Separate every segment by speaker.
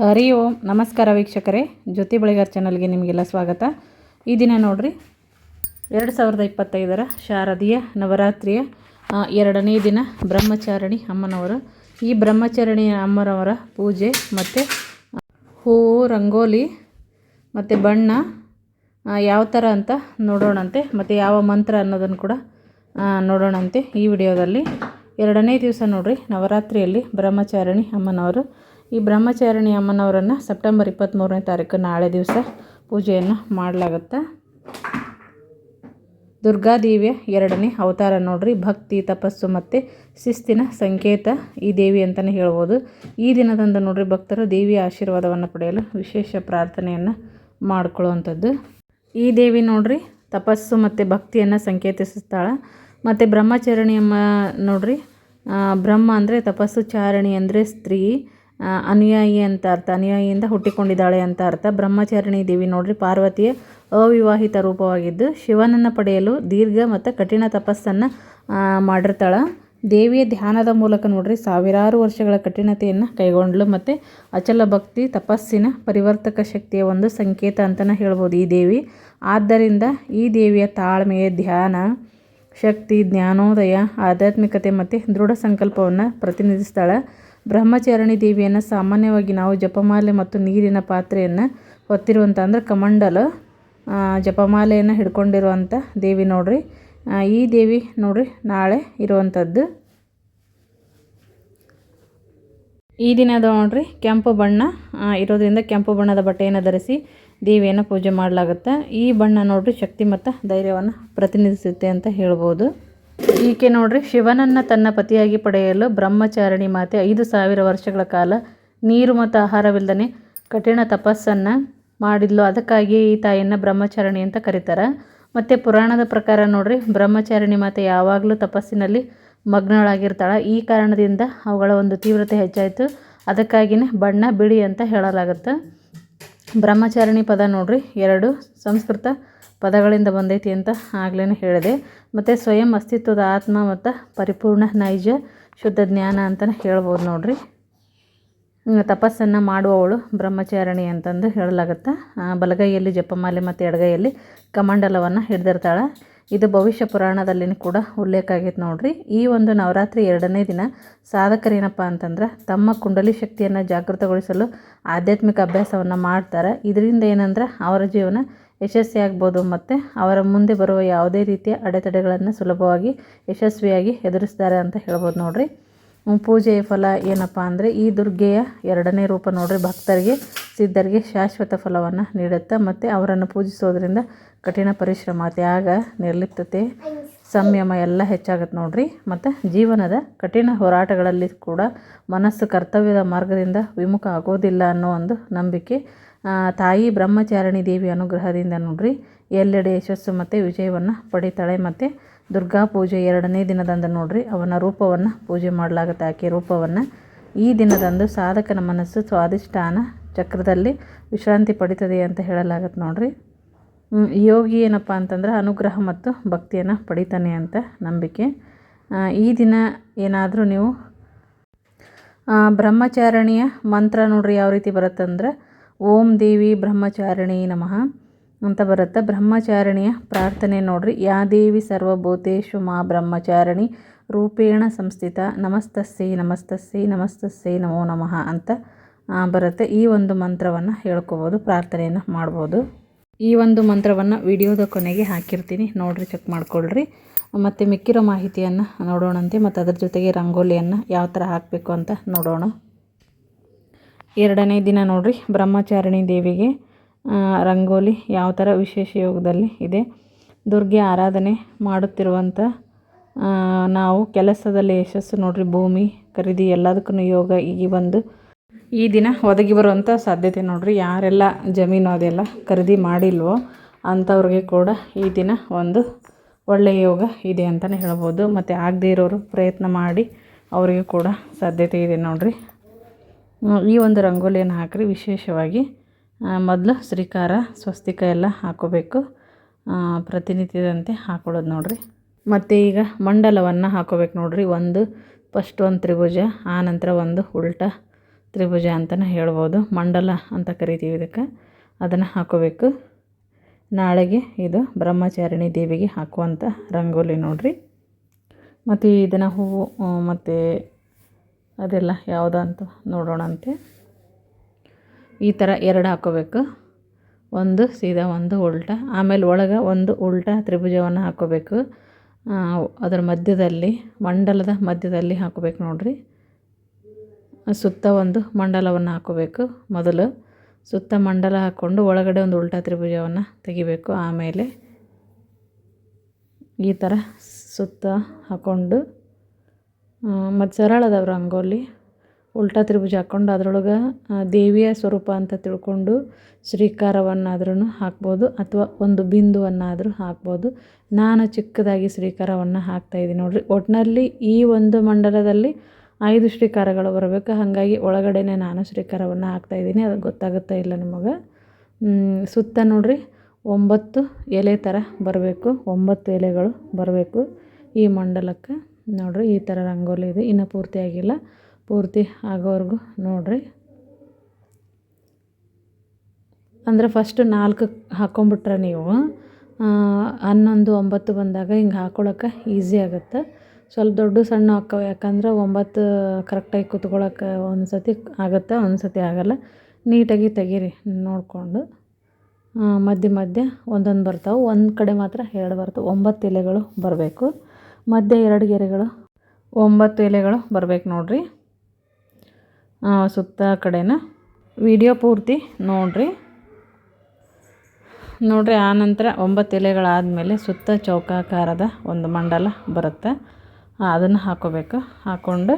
Speaker 1: ಹರಿ ಓಂ, ನಮಸ್ಕಾರ ವೀಕ್ಷಕರೇ. ಜ್ಯೋತಿ ಬಳಿಗಾರ್ ಚಾನಲ್ಗೆ ನಿಮಗೆಲ್ಲ ಸ್ವಾಗತ. ಈ ದಿನ ನೋಡ್ರಿ, ಎರಡು ಸಾವಿರದ ಇಪ್ಪತ್ತೈದರ ಶಾರದೀಯ ನವರಾತ್ರಿಯ ಎರಡನೇ ದಿನ ಬ್ರಹ್ಮಚಾರಿಣಿ ಅಮ್ಮನವರು. ಈ ಬ್ರಹ್ಮಚಾರಣಿ ಅಮ್ಮನವರ ಪೂಜೆ ಮತ್ತು ಹೂವು ರಂಗೋಲಿ ಮತ್ತು ಬಣ್ಣ ಯಾವ ಥರ ಅಂತ ನೋಡೋಣಂತೆ, ಮತ್ತು ಯಾವ ಮಂತ್ರ ಅನ್ನೋದನ್ನು ಕೂಡ ನೋಡೋಣಂತೆ ಈ ವಿಡಿಯೋದಲ್ಲಿ. ಎರಡನೇ ದಿವಸ ನೋಡ್ರಿ, ನವರಾತ್ರಿಯಲ್ಲಿ ಬ್ರಹ್ಮಚಾರಿಣಿ ಅಮ್ಮನವರು ಈ ಬ್ರಹ್ಮಚಾರಿಣಿ ಅಮ್ಮನವರನ್ನು ಸೆಪ್ಟೆಂಬರ್ ಇಪ್ಪತ್ತ್ಮೂರನೇ ತಾರೀಕು ನಾಳೆ ದಿವಸ ಪೂಜೆಯನ್ನು ಮಾಡಲಾಗುತ್ತೆ? ದುರ್ಗಾದೇವಿಯ ಎರಡನೇ ಅವತಾರ ನೋಡ್ರಿ, ಭಕ್ತಿ, ತಪಸ್ಸು ಮತ್ತು ಶಿಸ್ತಿನ ಸಂಕೇತ ಈ ದೇವಿ ಅಂತಲೇ ಹೇಳ್ಬೋದು. ಈ ದಿನದಂದು ನೋಡ್ರಿ ಭಕ್ತರು ದೇವಿಯ ಆಶೀರ್ವಾದವನ್ನು ಪಡೆಯಲು ವಿಶೇಷ ಪ್ರಾರ್ಥನೆಯನ್ನು ಮಾಡ್ಕೊಳ್ಳುವಂಥದ್ದು. ಈ ದೇವಿ ನೋಡ್ರಿ ತಪಸ್ಸು ಮತ್ತು ಭಕ್ತಿಯನ್ನು ಸಂಕೇತಿಸುತ್ತಾಳೆ. ಮತ್ತು ಬ್ರಹ್ಮಚಾರಿಣಿ ಅಮ್ಮ ನೋಡ್ರಿ ಬ್ರಹ್ಮ ಅಂದರೆ ತಪಸ್ಸು, ಚಾರಣಿ ಅಂದರೆ ಸ್ತ್ರೀ. ಅನುಯಾಯಿ ಅಂತ ಅರ್ಥ, ಅನುಯಾಯಿಯಿಂದ ಹುಟ್ಟಿಕೊಂಡಿದ್ದಾಳೆ ಅಂತ ಅರ್ಥ. ಬ್ರಹ್ಮಚಾರಿಣಿ ದೇವಿ ನೋಡ್ರಿ, ಪಾರ್ವತಿಯ ಅವಿವಾಹಿತ ರೂಪವಾಗಿದ್ದು ಶಿವನನ್ನು ಪಡೆಯಲು ದೀರ್ಘ ಮತ್ತು ಕಠಿಣ ತಪಸ್ಸನ್ನು ಮಾಡಿರ್ತಾಳೆ. ದೇವಿಯ ಧ್ಯಾನದ ಮೂಲಕ ನೋಡ್ರಿ, ಸಾವಿರಾರು ವರ್ಷಗಳ ಕಠಿಣತೆಯನ್ನು ಕೈಗೊಂಡಳು ಮತ್ತು ಅಚಲ ಭಕ್ತಿ, ತಪಸ್ಸಿನ ಪರಿವರ್ತಕ ಶಕ್ತಿಯ ಒಂದು ಸಂಕೇತ ಅಂತಲೇ ಹೇಳ್ಬೋದು ಈ ದೇವಿ. ಆದ್ದರಿಂದ ಈ ದೇವಿಯ ತಾಳ್ಮೆಯ ಧ್ಯಾನ, ಶಕ್ತಿ, ಜ್ಞಾನೋದಯ, ಆಧ್ಯಾತ್ಮಿಕತೆ ಮತ್ತು ದೃಢ ಸಂಕಲ್ಪವನ್ನು ಪ್ರತಿನಿಧಿಸ್ತಾಳೆ. ಬ್ರಹ್ಮಚಾರಿಣಿ ದೇವಿಯನ್ನು ಸಾಮಾನ್ಯವಾಗಿ ನಾವು ಜಪಮಾಲೆ ಮತ್ತು ನೀರಿನ ಪಾತ್ರೆಯನ್ನು ಹೊತ್ತಿರುವಂಥ ಅಂದರೆ ಕಮಂಡಲ ಜಪಮಾಲೆಯನ್ನು ಹಿಡ್ಕೊಂಡಿರುವಂಥ ದೇವಿ ನೋಡ್ರಿ. ಈ ದೇವಿ ನೋಡ್ರಿ ನಾಳೆ ಇರುವಂಥದ್ದು ಈ ದಿನದ ನೋಡ್ರಿ, ಕೆಂಪು ಬಣ್ಣ ಇರೋದ್ರಿಂದ ಕೆಂಪು ಬಣ್ಣದ ಬಟ್ಟೆಯನ್ನು ಧರಿಸಿ ದೇವಿಯನ್ನು ಪೂಜೆ ಮಾಡಲಾಗುತ್ತೆ. ಈ ಬಣ್ಣ ನೋಡ್ರಿ ಶಕ್ತಿ ಮತ್ತು ಧೈರ್ಯವನ್ನು ಪ್ರತಿನಿಧಿಸುತ್ತೆ ಅಂತ ಹೇಳ್ಬೋದು. ಈಕೆ ನೋಡ್ರಿ, ಶಿವನನ್ನು ತನ್ನ ಪತಿಯಾಗಿ ಪಡೆಯಲು ಬ್ರಹ್ಮಚಾರಿಣಿ ಮಾತೆ ಐದು ಸಾವಿರ ವರ್ಷಗಳ ಕಾಲ ನೀರು ಮತ್ತು ಆಹಾರವಿಲ್ಲದೆ ಕಠಿಣ ತಪಸ್ಸನ್ನು ಮಾಡಿದ್ಲು. ಅದಕ್ಕಾಗಿ ಈ ತಾಯಿಯನ್ನು ಬ್ರಹ್ಮಚಾರಿಣಿ ಅಂತ ಕರೀತಾರೆ. ಮತ್ತು ಪುರಾಣದ ಪ್ರಕಾರ ನೋಡ್ರಿ, ಬ್ರಹ್ಮಚಾರಿಣಿ ಮಾತೆ ಯಾವಾಗಲೂ ತಪಸ್ಸಿನಲ್ಲಿ ಮಗ್ನಳಾಗಿರ್ತಾಳೆ. ಈ ಕಾರಣದಿಂದ ಅವುಗಳ ಒಂದು ತೀವ್ರತೆ ಹೆಚ್ಚಾಯಿತು. ಅದಕ್ಕಾಗಿಯೇ ಬಣ್ಣ ಬಿಳಿ ಅಂತ ಹೇಳಲಾಗುತ್ತೆ. ಬ್ರಹ್ಮಚಾರಿಣಿ ಪದ ನೋಡ್ರಿ, ಎರಡು ಸಂಸ್ಕೃತ ಪದಗಳಿಂದ ಬಂದೈತಿ ಅಂತ ಆಗ್ಲೇ ಹೇಳಿದೆ. ಮತ್ತು ಸ್ವಯಂ ಅಸ್ತಿತ್ವದ ಆತ್ಮ ಮತ್ತು ಪರಿಪೂರ್ಣ ನೈಜ ಶುದ್ಧ ಜ್ಞಾನ ಅಂತಲೇ ಹೇಳ್ಬೋದು ನೋಡಿರಿ. ತಪಸ್ಸನ್ನು ಮಾಡುವವಳು ಬ್ರಹ್ಮಚಾರಿಣಿ ಅಂತಂದು ಹೇಳಲಾಗುತ್ತೆ. ಬಲಗೈಯಲ್ಲಿ ಜಪಮಾಲೆ ಮತ್ತು ಎಡಗೈಯಲ್ಲಿ ಕಮಂಡಲವನ್ನು ಹಿಡ್ದಿರ್ತಾಳೆ. ಇದು ಭವಿಷ್ಯ ಪುರಾಣದಲ್ಲಿ ಕೂಡ ಉಲ್ಲೇಖ ಆಗೈತೆ ನೋಡ್ರಿ. ಈ ಒಂದು ನವರಾತ್ರಿ ಎರಡನೇ ದಿನ ಸಾಧಕರೇನಪ್ಪ ಅಂತಂದ್ರೆ ತಮ್ಮ ಕುಂಡಲಿ ಶಕ್ತಿಯನ್ನು ಜಾಗೃತಗೊಳಿಸಲು ಆಧ್ಯಾತ್ಮಿಕ ಅಭ್ಯಾಸವನ್ನು ಮಾಡ್ತಾರೆ. ಇದರಿಂದ ಏನಂದ್ರೆ ಅವರ ಜೀವನ ಯಶಸ್ವಿಯಾಗ್ಬೋದು ಮತ್ತು ಅವರ ಮುಂದೆ ಬರುವ ಯಾವುದೇ ರೀತಿಯ ಅಡೆತಡೆಗಳನ್ನು ಸುಲಭವಾಗಿ ಯಶಸ್ವಿಯಾಗಿ ಎದುರಿಸ್ತಾರೆ ಅಂತ ಹೇಳ್ಬೋದು ನೋಡಿರಿ. ಪೂಜೆಯ ಫಲ ಏನಪ್ಪ ಅಂದರೆ ಈ ದುರ್ಗೆಯ ಎರಡನೇ ರೂಪ ನೋಡಿರಿ. ಭಕ್ತರಿಗೆ, ಸಿದ್ಧರಿಗೆ ಶಾಶ್ವತ ಫಲವನ್ನು ನೀಡುತ್ತೆ ಮತ್ತು ಅವರನ್ನು ಪೂಜಿಸೋದ್ರಿಂದ ಕಠಿಣ ಪರಿಶ್ರಮ, ತ್ಯಾಗ, ನಿರ್ಲಿಪ್ತತೆ, ಸಂಯಮ ಎಲ್ಲ ಹೆಚ್ಚಾಗುತ್ತೆ ನೋಡಿರಿ. ಮತ್ತು ಜೀವನದ ಕಠಿಣ ಹೋರಾಟಗಳಲ್ಲಿ ಕೂಡ ಮನಸ್ಸು ಕರ್ತವ್ಯದ ಮಾರ್ಗದಿಂದ ವಿಮುಖ ಆಗೋದಿಲ್ಲ ಅನ್ನೋ ಒಂದು ನಂಬಿಕೆ ತಾಯಿ ಬ್ರಹ್ಮಚಾರಿಣಿ ದೇವಿ ಅನುಗ್ರಹದಿಂದ ನೋಡ್ರಿ. ಎಲ್ಲೆಡೆ ಯಶಸ್ಸು ಮತ್ತು ವಿಜಯವನ್ನು ಪಡಿತಾಳೆ ಮತ್ತು ದುರ್ಗಾ ಪೂಜೆ ಎರಡನೇ ದಿನದಂದು ನೋಡ್ರಿ. ಅವನ ರೂಪವನ್ನು ಪೂಜೆ ಮಾಡಲಾಗುತ್ತೆ. ಆಕೆ ರೂಪವನ್ನು ಈ ದಿನದಂದು ಸಾಧಕನ ಮನಸ್ಸು ಸ್ವಾಧಿಷ್ಠಾನ ಚಕ್ರದಲ್ಲಿ ವಿಶ್ರಾಂತಿ ಪಡಿತದೆ ಅಂತ ಹೇಳಲಾಗತ್ತೆ ನೋಡ್ರಿ. ಯೋಗಿ ಏನಪ್ಪ ಅಂತಂದ್ರೆ ಅನುಗ್ರಹ ಮತ್ತು ಭಕ್ತಿಯನ್ನು ಪಡಿತಾನೆ ಅಂತ ನಂಬಿಕೆ. ಈ ದಿನ ಏನಾದರೂ ನೀವು ಬ್ರಹ್ಮಚಾರಣಿಯ ಮಂತ್ರ ನೋಡ್ರಿ ಯಾವ ರೀತಿ ಬರುತ್ತಂದ್ರೆ ಓಂ ದೇವಿ ಬ್ರಹ್ಮಚಾರಿಣಿ ನಮಃ. ಅಂತ ಬರುತ್ತೆ. ಬ್ರಹ್ಮಚಾರಿಣಿಯ ಪ್ರಾರ್ಥನೆ ನೋಡ್ರಿ. ಯಾ ದೇವಿ ಸರ್ವಭೂತೇಶು ಮಾ ಬ್ರಹ್ಮಚಾರಿಣಿ ರೂಪೇಣ ಸಂಸ್ಥಿತ. ನಮಸ್ತಸ್ಸಿ, ನಮಸ್ತಸ್ಸೈ ನಮಸ್ತಸ್ಸೈ ನಮೋ ನಮಃ ಅಂತ ಬರುತ್ತೆ. ಈ ಒಂದು ಮಂತ್ರವನ್ನು ಹೇಳ್ಕೋಬೋದು, ಪ್ರಾರ್ಥನೆಯನ್ನು ಮಾಡ್ಬೋದು. ಈ ಒಂದು ಮಂತ್ರವನ್ನು ವಿಡಿಯೋದ ಕೊನೆಗೆ ಹಾಕಿರ್ತೀನಿ. ನೋಡ್ರಿ, ಚೆಕ್ ಮಾಡ್ಕೊಳ್ರಿ. ಮತ್ತು ಮಿಕ್ಕಿರೋ ಮಾಹಿತಿಯನ್ನು ನೋಡೋಣಂತೆ. ಮತ್ತು ಅದ್ರ ಜೊತೆಗೆ ರಂಗೋಲಿಯನ್ನು ಯಾವ ಥರ ಹಾಕಬೇಕು ಅಂತ ನೋಡೋಣ. ಎರಡನೇ ದಿನ ನೋಡ್ರಿ, ಬ್ರಹ್ಮಚಾರಿಣಿ ದೇವಿಗೆ ರಂಗೋಲಿ ಯಾವ ಥರ ವಿಶೇಷ ಯೋಗದಲ್ಲಿ ಇದೆ. ದುರ್ಗೆ ಆರಾಧನೆ ಮಾಡುತ್ತಿರುವಂಥ ನಾವು ಕೆಲಸದಲ್ಲಿ ಯಶಸ್ಸು ನೋಡ್ರಿ, ಭೂಮಿ, ಖರೀದಿ ಎಲ್ಲದಕ್ಕೂ ಯೋಗ ಈ ಒಂದು ಈ ದಿನ ಒದಗಿ ಬರುವಂಥ ಸಾಧ್ಯತೆ ನೋಡ್ರಿ. ಯಾರೆಲ್ಲ ಜಮೀನು ಅದೆಲ್ಲ ಖರೀದಿ ಮಾಡಿಲ್ವೋ ಅಂಥವ್ರಿಗೆ ಕೂಡ ಈ ದಿನ ಒಂದು ಒಳ್ಳೆಯ ಯೋಗ ಇದೆ ಅಂತಲೇ ಹೇಳ್ಬೋದು. ಮತ್ತು ಆಗದೇ ಇರೋರು ಪ್ರಯತ್ನ ಮಾಡಿ ಅವರಿಗೂ ಕೂಡ ಸಾಧ್ಯತೆ ಇದೆ ನೋಡ್ರಿ. ಈ ಒಂದು ರಂಗೋಲಿಯನ್ನು ಹಾಕಿರಿ. ವಿಶೇಷವಾಗಿ ಮೊದಲು ಶ್ರೀಕಾರ, ಸ್ವಸ್ತಿಕ ಎಲ್ಲ ಹಾಕೋಬೇಕು. ಪ್ರತಿನಿತ್ಯದಂತೆ ಹಾಕೊಳ್ಳೋದು ನೋಡಿರಿ. ಮತ್ತು ಈಗ ಮಂಡಲವನ್ನು ಹಾಕೋಬೇಕು ನೋಡಿರಿ. ಒಂದು ಫಸ್ಟ್ ಒಂದು ತ್ರಿಭುಜ ಆನಂತರ ಒಂದು ಉಲ್ಟ ತ್ರಿಭುಜ ಅಂತಲೇ ಹೇಳ್ಬೋದು. ಮಂಡಲ ಅಂತ ಕರಿತೀವಿ ಇದಕ್ಕೆ. ಅದನ್ನು ಹಾಕೋಬೇಕು. ನಾಳೆಗೆ ಇದು ಬ್ರಹ್ಮಚಾರಿಣಿ ದೇವಿಗೆ ಹಾಕುವಂಥ ರಂಗೋಲಿ ನೋಡಿರಿ. ಮತ್ತು ಇದನ್ನು ಹೂವು ಮತ್ತು ಅದೆಲ್ಲ ಯಾವುದಂತ ನೋಡೋಣಂತೆ. ಈ ಥರ ಎರಡು ಹಾಕೋಬೇಕು. ಒಂದು ಸೀದಾ ಒಂದು ಉಲ್ಟಾ, ಆಮೇಲೆ ಒಳಗೆ ಒಂದು ಉಲ್ಟಾ ತ್ರಿಭುಜವನ್ನು ಹಾಕೋಬೇಕು. ಅದರ ಮಧ್ಯದಲ್ಲಿ, ಮಂಡಲದ ಮಧ್ಯದಲ್ಲಿ ಹಾಕೋಬೇಕು ನೋಡಿರಿ. ಸುತ್ತ ಒಂದು ಮಂಡಲವನ್ನು ಹಾಕೋಬೇಕು ಮೊದಲು. ಸುತ್ತ ಮಂಡಲ ಹಾಕ್ಕೊಂಡು ಒಳಗಡೆ ಒಂದು ಉಲ್ಟಾ ತ್ರಿಭುಜವನ್ನು ತೆಗಿಬೇಕು ಆಮೇಲೆ. ಈ ಥರ ಸುತ್ತ ಹಾಕ್ಕೊಂಡು ಮತ್ತು ಸರಳ ಅದಾವ ರಂಗೋಲಿ ಉಲ್ಟಾ ತ್ರಿಭುಜ ಹಾಕ್ಕೊಂಡು ಅದ್ರೊಳಗೆ ದೇವಿಯ ಸ್ವರೂಪ ಅಂತ ತಿಳ್ಕೊಂಡು ಶ್ರೀಕಾರವನ್ನಾದ್ರೂ ಹಾಕ್ಬೋದು ಅಥವಾ ಒಂದು ಬಿಂದುವನ್ನಾದರೂ ಹಾಕ್ಬೋದು. ನಾನು ಚಿಕ್ಕದಾಗಿ ಶ್ರೀಕಾರವನ್ನು ಹಾಕ್ತಾಯಿದ್ದೀನಿ ನೋಡಿರಿ. ಒಟ್ಟಿನಲ್ಲಿ ಈ ಒಂದು ಮಂಡಲದಲ್ಲಿ ಐದು ಶ್ರೀಕಾರಗಳು ಬರಬೇಕು. ಹಾಗಾಗಿ ಒಳಗಡೆನೇ ನಾನು ಶ್ರೀಕಾರವನ್ನು ಹಾಕ್ತಾಯಿದ್ದೀನಿ ಅದು ಗೊತ್ತಾಗುತ್ತಾ ಇಲ್ಲ ನಿಮಗೆ. ಸುತ್ತ ನೋಡಿರಿ. ಒಂಬತ್ತು ಎಲೆ ಥರ ಬರಬೇಕು. ಒಂಬತ್ತು ಎಲೆಗಳು ಬರಬೇಕು ಈ ಮಂಡಲಕ್ಕೆ. ನೋಡಿರಿ ಈ ಥರ ರಂಗೋಲಿ ಇದೆ. ಇನ್ನು ಪೂರ್ತಿ ಆಗಿಲ್ಲ. ಪೂರ್ತಿ ಆಗೋವರೆಗೂ ನೋಡಿರಿ. ಅಂದರೆ ಫಸ್ಟು ನಾಲ್ಕು ಹಾಕ್ಕೊಂಬಿಟ್ರೆ ನೀವು ಹನ್ನೊಂದು, ಒಂಬತ್ತು ಬಂದಾಗ ಹಿಂಗೆ ಹಾಕ್ಕೊಳಕ್ಕೆ ಈಸಿ ಆಗುತ್ತೆ. ಸ್ವಲ್ಪ ದೊಡ್ಡ ಸಣ್ಣ ಹಾಕವು. ಯಾಕಂದ್ರೆ ಒಂಬತ್ತು ಕರೆಕ್ಟಾಗಿ ಕುತ್ಕೊಳಕ್ಕೆ ಒಂದು ಸತಿ ಆಗುತ್ತೆ ಒಂದು ಸತಿ ಆಗೋಲ್ಲ. ನೀಟಾಗಿ ತೆಗೀರಿ ನೋಡಿಕೊಂಡು. ಮಧ್ಯೆ ಮಧ್ಯೆ ಒಂದೊಂದು ಬರ್ತಾವೆ. ಒಂದು ಕಡೆ ಮಾತ್ರ ಎರಡು ಬರ್ತವೆ. ಒಂಬತ್ತು ಎಲೆಗಳು ಬರಬೇಕು. ಮಧ್ಯೆ ಎರಡು ಗೆರೆಗಳು, ಒಂಬತ್ತು ಎಲೆಗಳು ಬರಬೇಕು ನೋಡಿರಿ. ಸುತ್ತ ಕಡೆನ ವಿಡಿಯೋ ಪೂರ್ತಿ ನೋಡಿರಿ. ನೋಡಿರಿ ಆನಂತರ ಒಂಬತ್ತು ಎಲೆಗಳಾದಮೇಲೆ ಸುತ್ತ ಚೌಕಾಕಾರದ ಒಂದು ಮಂಡಲ ಬರುತ್ತೆ. ಅದನ್ನು ಹಾಕೋಬೇಕು. ಹಾಕ್ಕೊಂಡು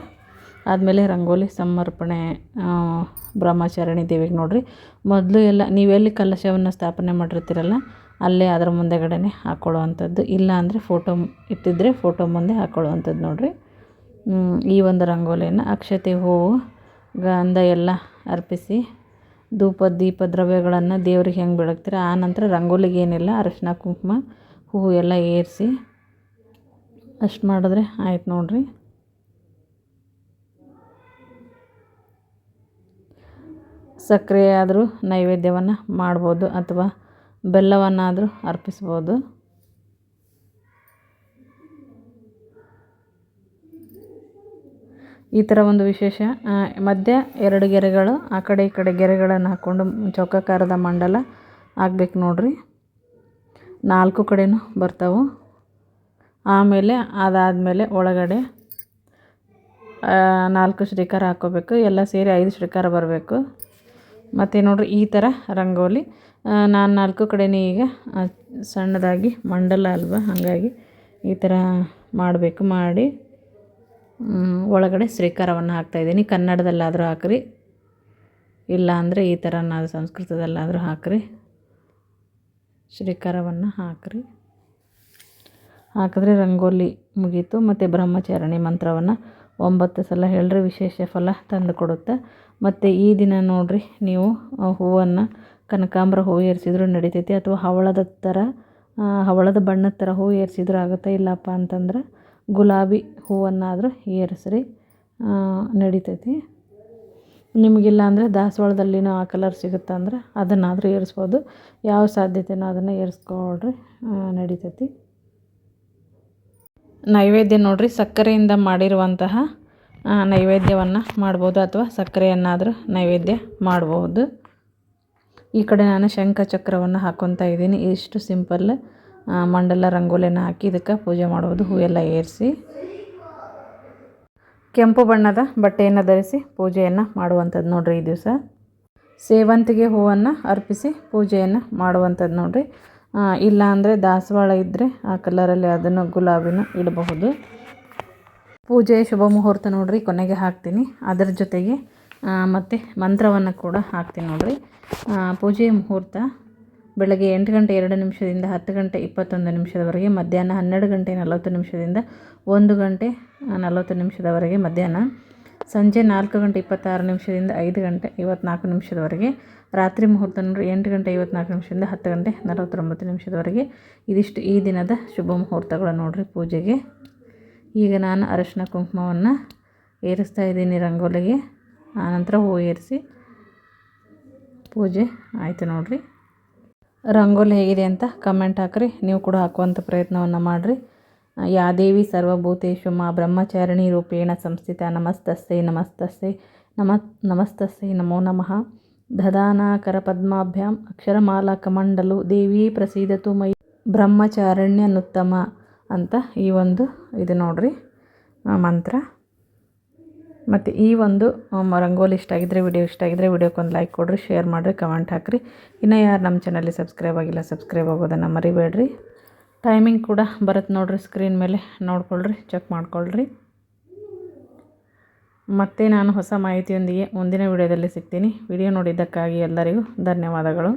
Speaker 1: ಆದಮೇಲೆ ರಂಗೋಲಿ ಸಮರ್ಪಣೆ ಬ್ರಹ್ಮಚಾರಿಣಿ ದೇವಿಗೆ ನೋಡಿರಿ. ಮೊದಲು ಎಲ್ಲ, ನೀವೆಲ್ಲಿ ಕಲಶವನ್ನು ಸ್ಥಾಪನೆ ಮಾಡಿರ್ತೀರಲ್ಲ ಅಲ್ಲೇ ಅದರ ಮುಂದೆಗಡೆನೆ ಹಾಕ್ಕೊಳ್ಳುವಂಥದ್ದು ಇಲ್ಲ ಅಂದರೆ ಫೋಟೋ ಇಟ್ಟಿದ್ದರೆ ಫೋಟೋ ಮುಂದೆ ಹಾಕ್ಕೊಳ್ಳುವಂಥದ್ದು ನೋಡಿರಿ. ಈ ಒಂದು ರಂಗೋಲಿಯನ್ನು ಅಕ್ಷತೆ, ಹೂವು, ಗಂಧ ಎಲ್ಲ ಅರ್ಪಿಸಿ ಧೂಪ, ದೀಪ, ದ್ರವ್ಯಗಳನ್ನು ದೇವ್ರಿಗೆ ಹೆಂಗೆ ಬೆಳಗ್ತೀರ, ಆ ನಂತರ ರಂಗೋಲಿಗೆ ಏನಿಲ್ಲ, ಅರಶಿನ, ಕುಂಕುಮ, ಹೂವು ಎಲ್ಲ ಏರಿಸಿ ಅಷ್ಟು ಮಾಡಿದ್ರೆ ಆಯ್ತು ನೋಡಿರಿ. ಸಕ್ಕರೆ ಆದರೂ ನೈವೇದ್ಯವನ್ನು ಮಾಡ್ಬೋದು ಅಥವಾ ಬೆಲ್ಲವನ್ನಾದರೂ ಅರ್ಪಿಸ್ಬೋದು. ಈ ಥರ ಒಂದು ವಿಶೇಷ. ಮಧ್ಯ ಎರಡು ಗೆರೆಗಳು, ಆ ಕಡೆ ಈ ಕಡೆ ಗೆರೆಗಳನ್ನು ಹಾಕ್ಕೊಂಡು ಚೌಕಾಕಾರದ ಮಂಡಲ ಆಗ್ಬೇಕು ನೋಡ್ರಿ. ನಾಲ್ಕು ಕಡೆಯೂ ಬರ್ತಾವೆ. ಆಮೇಲೆ ಅದಾದಮೇಲೆ ಒಳಗಡೆ ನಾಲ್ಕು ಶ್ರೀಕಾರ ಹಾಕ್ಕೋಬೇಕು. ಎಲ್ಲ ಸೇರಿ ಐದು ಶ್ರೀಕಾರ ಬರಬೇಕು. ಮತ್ತು ನೋಡ್ರಿ ಈ ಥರ ರಂಗೋಲಿ ನಾನು ನಾಲ್ಕು ಕಡೆಯೂ ಈಗ ಸಣ್ಣದಾಗಿ ಮಂಡಲ ಅಲ್ವಾ, ಹಾಗಾಗಿ ಈ ಥರ ಮಾಡಬೇಕು, ಮಾಡಿ ಒಳಗಡೆ ಶ್ರೀಕಾರವನ್ನು ಹಾಕ್ತಾಯಿದ್ದೀನಿ ಕನ್ನಡದಲ್ಲಾದರೂ ಹಾಕ್ರಿ ಇಲ್ಲ ಅಂದರೆ ಈ ಥರ ನಾನು ಸಂಸ್ಕೃತದಲ್ಲಾದರೂ ಹಾಕ್ರಿ, ಶ್ರೀಕಾರವನ್ನು ಹಾಕ್ರಿ. ಹಾಕಿದ್ರೆ ರಂಗೋಲಿ ಮುಗೀತು, ಮತ್ತು ಬ್ರಹ್ಮಚಾರಣಿ ಮಂತ್ರವನ್ನು ಒಂಬತ್ತು ಸಲ ಹೇಳ್ರಿ, ವಿಶೇಷ ಫಲ ತಂದು ಕೊಡುತ್ತೆ. ಮತ್ತು ಈ ದಿನ ನೋಡಿರಿ, ನೀವು ಹೂವನ್ನು ಕನಕಾಂಬರ ಹೂವು ಏರಿಸಿದ್ರು ನಡಿತೈತಿ ಅಥವಾ ಹವಳದ ಥರ ಹವಳದ ಬಣ್ಣದ ಥರ ಹೂವು ಏರಿಸಿದ್ರು ಆಗುತ್ತೆ ಇಲ್ಲಪ್ಪ ಅಂತಂದ್ರೆ ಗುಲಾಬಿ ಹೂವನ್ನಾದರೂ ಏರಿಸ್ರಿ ನಡಿತೈತಿ. ನಿಮಗಿಲ್ಲ ಅಂದರೆ ದಾಸವಾಳದಲ್ಲಿನೂ ಆ ಕಲರ್ ಸಿಗುತ್ತೆ ಅಂದ್ರೆ ಅದನ್ನಾದರೂ ಏರಿಸ್ಬೋದು. ಯಾವ ಸಾಧ್ಯತೆನೋ ಅದನ್ನು ಏರಿಸ್ಕೊಳ್ರಿ ನಡಿತೈತಿ. ನೈವೇದ್ಯ ನೋಡಿರಿ, ಸಕ್ಕರೆಯಿಂದ ಮಾಡಿರುವಂತಹ ನೈವೇದ್ಯವನ್ನು ಮಾಡ್ಬೋದು ಅಥವಾ ಸಕ್ಕರೆಯನ್ನಾದರೂ ನೈವೇದ್ಯ ಮಾಡ್ಬೋದು. ಈ ಕಡೆ ನಾನು ಶಂಖ ಚಕ್ರವನ್ನು ಹಾಕ್ಕೊತಾ ಇದ್ದೀನಿ. ಇಷ್ಟು ಸಿಂಪಲ್ ಮಂಡಲ ರಂಗೋಲಿಯನ್ನು ಹಾಕಿ ಇದಕ್ಕೆ ಪೂಜೆ ಮಾಡುವುದು, ಹೂವೆಲ್ಲ ಏರಿಸಿ, ಕೆಂಪು ಬಣ್ಣದ ಬಟ್ಟೆಯನ್ನು ಧರಿಸಿ ಪೂಜೆಯನ್ನು ಮಾಡುವಂಥದ್ದು ನೋಡಿರಿ ಈ ದಿವಸ. ಸೇವಂತಿಗೆ ಹೂವನ್ನು ಅರ್ಪಿಸಿ ಪೂಜೆಯನ್ನು ಮಾಡುವಂಥದ್ದು ನೋಡಿರಿ. ಇಲ್ಲ ಅಂದರೆ ದಾಸವಾಳ ಇದ್ದರೆ ಆ ಕಲರಲ್ಲಿ ಅದನ್ನು ಗುಲಾಬಿನ ಇಡಬಹುದು. ಪೂಜೆ ಶುಭ ಮುಹೂರ್ತ ನೋಡಿರಿ, ಕೊನೆಗೆ ಹಾಕ್ತೀನಿ. ಅದರ ಜೊತೆಗೆ ಮತ್ತು ಮಂತ್ರವನ್ನು ಕೂಡ ಹಾಕ್ತೀನಿ ನೋಡಿರಿ. ಪೂಜೆ ಮುಹೂರ್ತ ಬೆಳಗ್ಗೆ ಎಂಟು ಗಂಟೆ ಎರಡು ನಿಮಿಷದಿಂದ ಹತ್ತು ಗಂಟೆ ಇಪ್ಪತ್ತೊಂದು ನಿಮಿಷದವರೆಗೆ, ಮಧ್ಯಾಹ್ನ ಹನ್ನೆರಡು ಗಂಟೆ ನಲವತ್ತು ನಿಮಿಷದಿಂದ ಒಂದು ಗಂಟೆ ನಲವತ್ತು ನಿಮಿಷದವರೆಗೆ ಮಧ್ಯಾಹ್ನ ಸಂಜೆ ನಾಲ್ಕು ಗಂಟೆ ಇಪ್ಪತ್ತಾರು ನಿಮಿಷದಿಂದ ಐದು ಗಂಟೆ ಐವತ್ನಾಲ್ಕು ನಿಮಿಷದವರೆಗೆ, ರಾತ್ರಿ ಮುಹೂರ್ತ ನೋಡಿ ಎಂಟು ಗಂಟೆ ಐವತ್ನಾಲ್ಕು ನಿಮಿಷದಿಂದ ಹತ್ತು ಗಂಟೆ ನಲವತ್ತೊಂಬತ್ತು ನಿಮಿಷದವರೆಗೆ ಇದಿಷ್ಟು ಈ ದಿನದ ಶುಭ ಮುಹೂರ್ತಗಳು ನೋಡಿರಿ ಪೂಜೆಗೆ. ಈಗ ನಾನು ಅರಶಿನ ಕುಂಕುಮವನ್ನು ಏರಿಸ್ತಾ ಇದ್ದೀನಿ ರಂಗೋಲಿಗೆ. ಆನಂತರ ಹೂ ಏರಿಸಿ ಪೂಜೆ ಆಯಿತು ನೋಡಿರಿ. ರಂಗೋಲಿ ಹೇಗಿದೆ ಅಂತ ಕಮೆಂಟ್ ಹಾಕ್ರಿ. ನೀವು ಕೂಡ ಹಾಕುವಂಥ ಪ್ರಯತ್ನವನ್ನು ಮಾಡಿರಿ. ಯಾದೇವಿ ಸರ್ವಭೂತೇಶು ಮಾ ಬ್ರಹ್ಮಚಾರಿಣಿ ರೂಪೇಣ ಸಂಸ್ಥಿತ ನಮಸ್ತಸ್ಸೈ ನಮಸ್ತಸ್ಸೈ ನಮ ನಮಸ್ತಸ್ಸೈ ನಮೋ ನಮಃ. ದದಾನಾಕರ ಪದ್ಮಾಭ್ಯಾಂ ಅಕ್ಷರಮಾಲಾ ಕಮಂಡಲು ದೇವಿ ಪ್ರಸೀದತು ಮೈ ಬ್ರಹ್ಮಚಾರಣ್ಯನುತ್ತಮ ಅಂತ ಈ ಒಂದು ಇದು ನೋಡ್ರಿ. ಮಂತ್ರ. ಮತ್ತು ಈ ಒಂದು ರಂಗೋಲಿ ಇಷ್ಟ ಆಗಿದ್ರೆ, ವಿಡಿಯೋ ಇಷ್ಟ ಆಗಿದ್ರೆ ವಿಡಿಯೋಕ್ಕೊಂದು ಲೈಕ್ ಕೊಡಿರಿ ಶೇರ್ ಮಾಡಿರಿ ಕಮೆಂಟ್ ಹಾಕಿರಿ. ಇನ್ನೂ ಯಾರು ನಮ್ಮ ಚಾನಲ್ಲಿ ಸಬ್ಸ್ಕ್ರೈಬ್ ಆಗಿಲ್ಲ ಸಬ್ಸ್ಕ್ರೈಬ್ ಆಗೋದನ್ನು ಮರಿಬೇಡ್ರಿ. ಟೈಮಿಂಗ್ ಕೂಡ ಬರುತ್ತೆ ನೋಡಿರಿ ಸ್ಕ್ರೀನ್ ಮೇಲೆ, ನೋಡ್ಕೊಳ್ರಿ ಚೆಕ್ ಮಾಡ್ಕೊಳ್ರಿ. ಮತ್ತೆ ನಾನು ಹೊಸ ಮಾಹಿತಿಯೊಂದಿಗೆ ಮುಂದಿನ ವಿಡಿಯೋದಲ್ಲಿ ಸಿಗ್ತೀನಿ. ವಿಡಿಯೋ ನೋಡಿದ್ದಕ್ಕಾಗಿ ಎಲ್ಲರಿಗೂ ಧನ್ಯವಾದಗಳು.